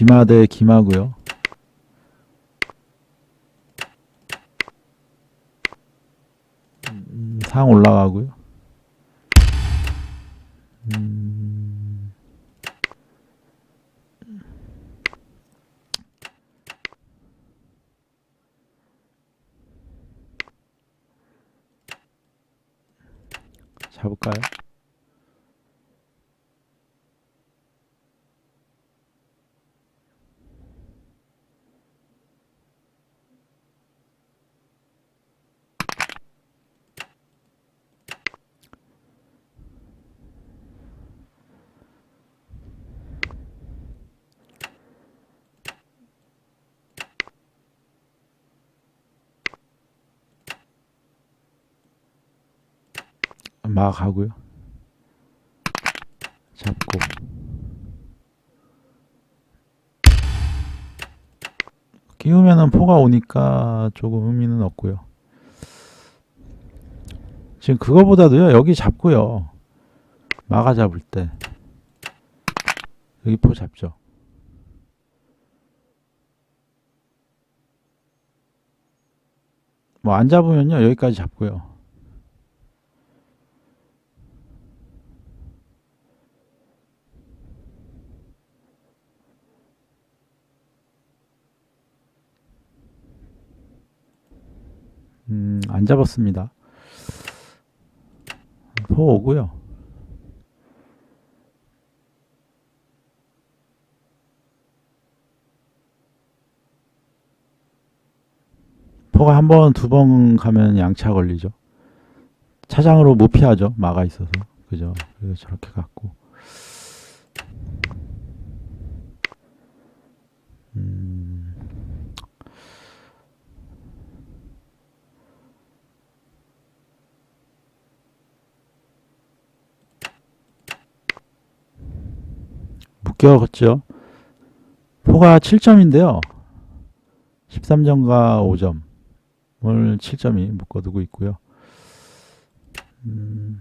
기마 대 기마고요. 음, 상 올라가고요. 음, 잡을까요? 막 하고요. 잡고 끼우면은 포가 오니까 조금 의미는 없고요. 지금 그거보다도요 여기 잡고요. 마가 잡을 때 여기 포 잡죠. 뭐 안 잡으면요 여기까지 잡고요. 음, 안 잡았습니다. 포 오고요. 포가 한 번, 두 번 가면 양차 걸리죠. 차장으로 못 피하죠. 마가 있어서. 그죠. 그래서 저렇게 갔고. 음, 묶여갔죠. 포가 7점인데요. 13점과 5점을 7점이 묶어두고 있고요. 음,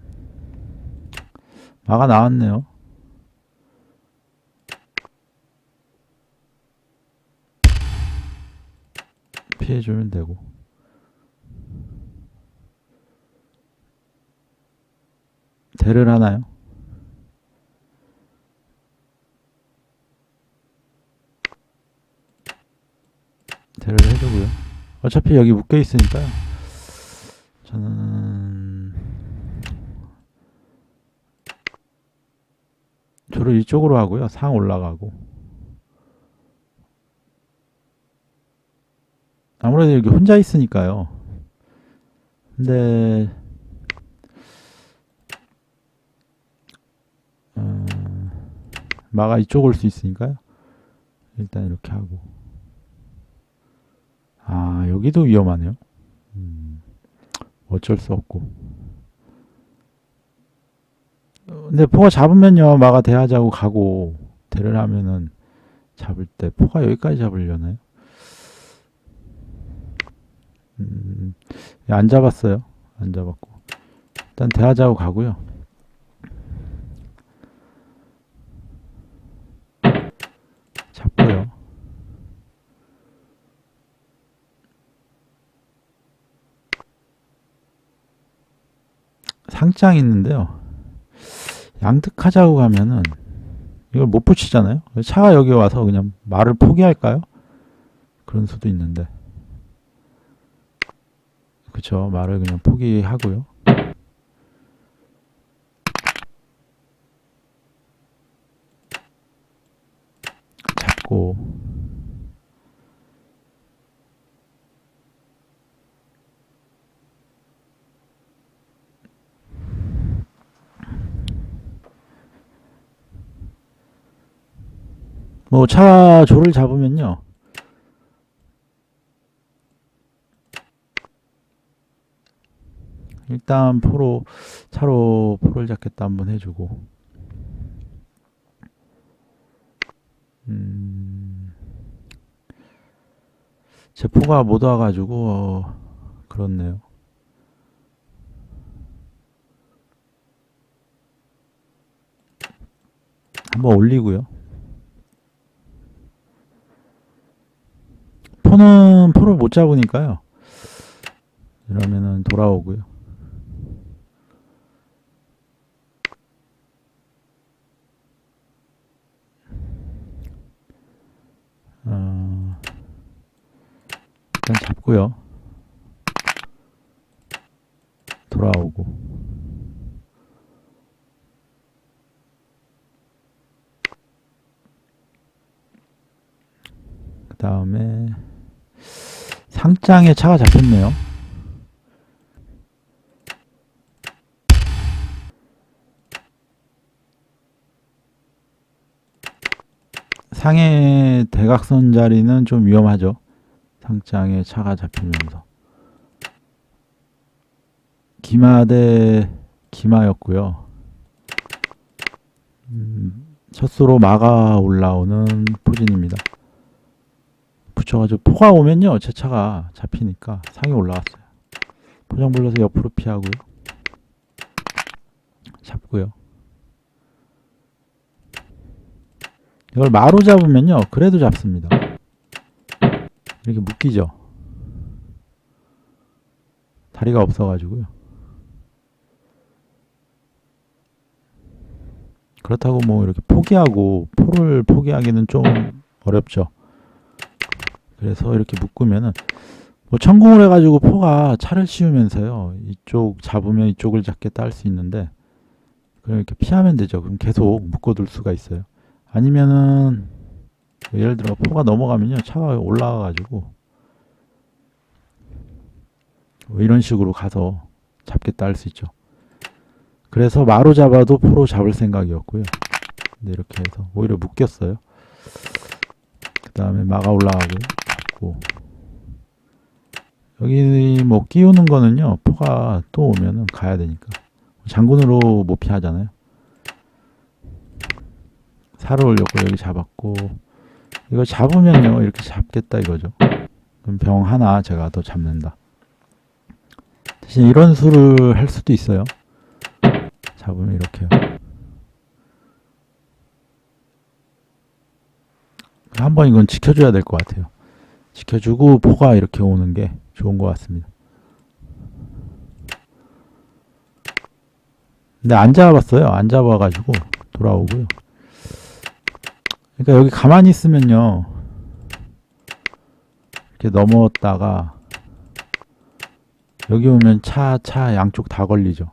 마가 나왔네요. 피해주면 되고. 대를 하나요? 대를 해주고요. 어차피 여기 묶여 있으니까요. 저는 조를 이쪽으로 하고요. 상 올라가고. 아무래도 여기 혼자 있으니까요. 근데 어, 마가 이쪽 올 수 있으니까요. 일단 이렇게 하고. 아, 여기도 위험하네요. 음, 어쩔 수 없고. 어, 근데 포가 잡으면요, 마가 대하자고 가고, 대를 하면은 잡을 때, 포가 여기까지 잡으려나요? 음, 안 잡았어요. 안 잡았고. 일단 대하자고 가고요. 상장 있는데요. 양득하자고 가면은 이걸 못 붙이잖아요. 차가 여기 와서 그냥 말을 포기할까요? 그런 수도 있는데. 그쵸. 말을 그냥 포기하고요. 잡고. 뭐 차 조를 잡으면요. 일단 포로 차로 포를 잡겠다 한번 해주고 음, 제 포가 못 와가지고 어, 그렇네요. 한번 올리고요. 포는 포를 못 잡으니까요. 이러면은 돌아오고요. 어, 일단 잡고요. 돌아오고. 그 다음에 상장에 차가 잡혔네요. 상해 대각선 자리는 좀 위험하죠. 상장에 차가 잡히면서. 기마 대 기마였고요. 음, 첫수로 막아 올라오는 포진입니다. 붙여가지고 포가 오면요 제 차가 잡히니까 상에 올라왔어요. 포장 불러서 옆으로 피하고요. 잡고요. 이걸 마루 잡으면요 그래도 잡습니다. 이렇게 묶이죠. 다리가 없어가지고요. 그렇다고 뭐 이렇게 포기하고 포를 포기하기는 좀 어렵죠. 그래서 이렇게 묶으면은 뭐 천궁을 해가지고 포가 차를 씌우면서요 이쪽 잡으면 이쪽을 잡겠다 할 수 있는데 그럼 이렇게 피하면 되죠. 그럼 계속 묶어둘 수가 있어요. 아니면은 뭐 예를 들어 포가 넘어가면요 차가 올라가가지고 뭐 이런 식으로 가서 잡겠다 할 수 있죠. 그래서 마로 잡아도 포로 잡을 생각이었고요. 근데 이렇게 해서 오히려 묶였어요. 그 다음에 막아 올라가고요. 잡고 여기 뭐 끼우는 거는요 포가 또 오면은 가야 되니까 장군으로 못 피하잖아요. 살을 올렸고 여기 잡았고 이거 잡으면요 이렇게 잡겠다 이거죠. 그럼 병 하나 제가 더 잡는다. 대신 이런 수를 할 수도 있어요. 잡으면 이렇게요. 한 번 이건 지켜줘야 될 것 같아요. 지켜주고 포가 이렇게 오는 게 좋은 것 같습니다. 근데 안 잡았어요. 안 잡아가지고 돌아오고요. 그러니까 여기 가만히 있으면요. 이렇게 넘어왔다가 여기 오면 차, 차 양쪽 다 걸리죠.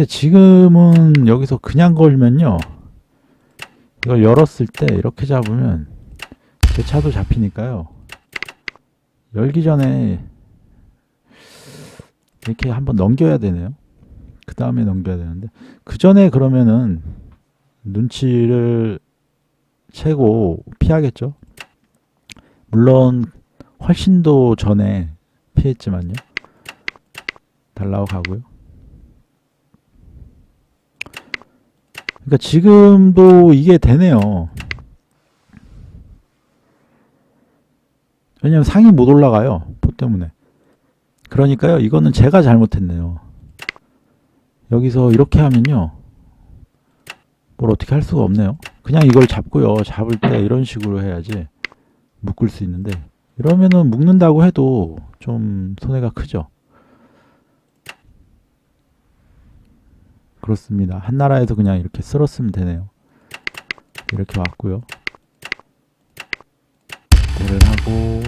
근데 지금은 여기서 그냥 걸면요. 이걸 열었을 때 이렇게 잡으면 제 차도 잡히니까요. 열기 전에 이렇게 한번 넘겨야 되네요. 그 다음에 넘겨야 되는데 그 전에 그러면은 눈치를 채고 피하겠죠. 물론 훨씬 더 전에 피했지만요. 달라고 가고요. 그러니까 지금도 이게 되네요. 왜냐면 상이 못 올라가요. 포 때문에. 그러니까요. 이거는 제가 잘못했네요. 여기서 이렇게 하면요. 뭘 어떻게 할 수가 없네요. 그냥 이걸 잡고요. 잡을 때 이런 식으로 해야지 묶을 수 있는데 이러면은 묶는다고 해도 좀 손해가 크죠. 그렇습니다. 한나라에서 그냥 이렇게 쓸었으면 되네요. 이렇게 왔고요. 대를 하고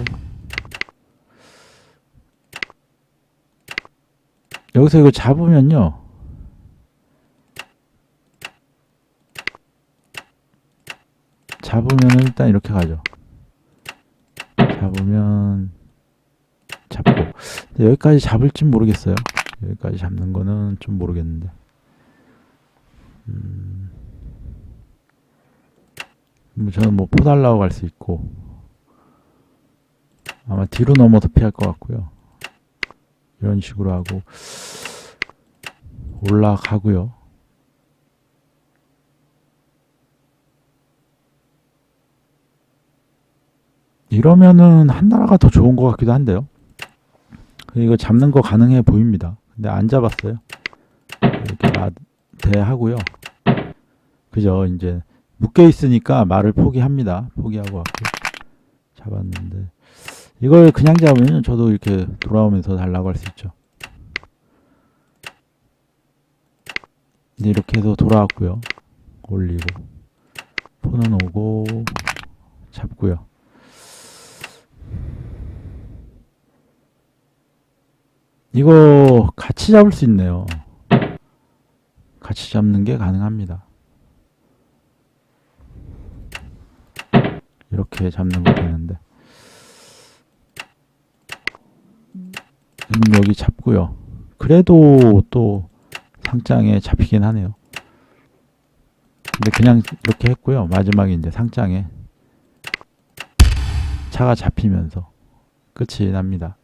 여기서 이거 잡으면요. 잡으면 일단 이렇게 가죠. 잡으면 잡고 여기까지 잡을진 모르겠어요. 여기까지 잡는 거는 좀 모르겠는데. 음, 뭐 저는 뭐 포달라고 갈 수 있고 아마 뒤로 넘어서 피할 것 같고요. 이런 식으로 하고 올라가고요. 이러면은 한나라가 더 좋은 것 같기도 한데요. 이거 잡는 거 가능해 보입니다. 근데 안 잡았어요. 이렇게 대하고요. 그죠? 이제 묶여 있으니까 말을 포기합니다. 포기하고 왔고 잡았는데 이걸 그냥 잡으면 저도 이렇게 돌아오면서 달라고 할 수 있죠. 이렇게 해서 돌아왔고요. 올리고 폰은 오고 잡고요. 이거 같이 잡을 수 있네요. 같이 잡는 게 가능합니다. 이렇게 잡는 거 되는데 음, 여기 잡고요. 그래도 또 상장에 잡히긴 하네요. 근데 그냥 이렇게 했고요. 마지막에 이제 상장에 차가 잡히면서 끝이 납니다.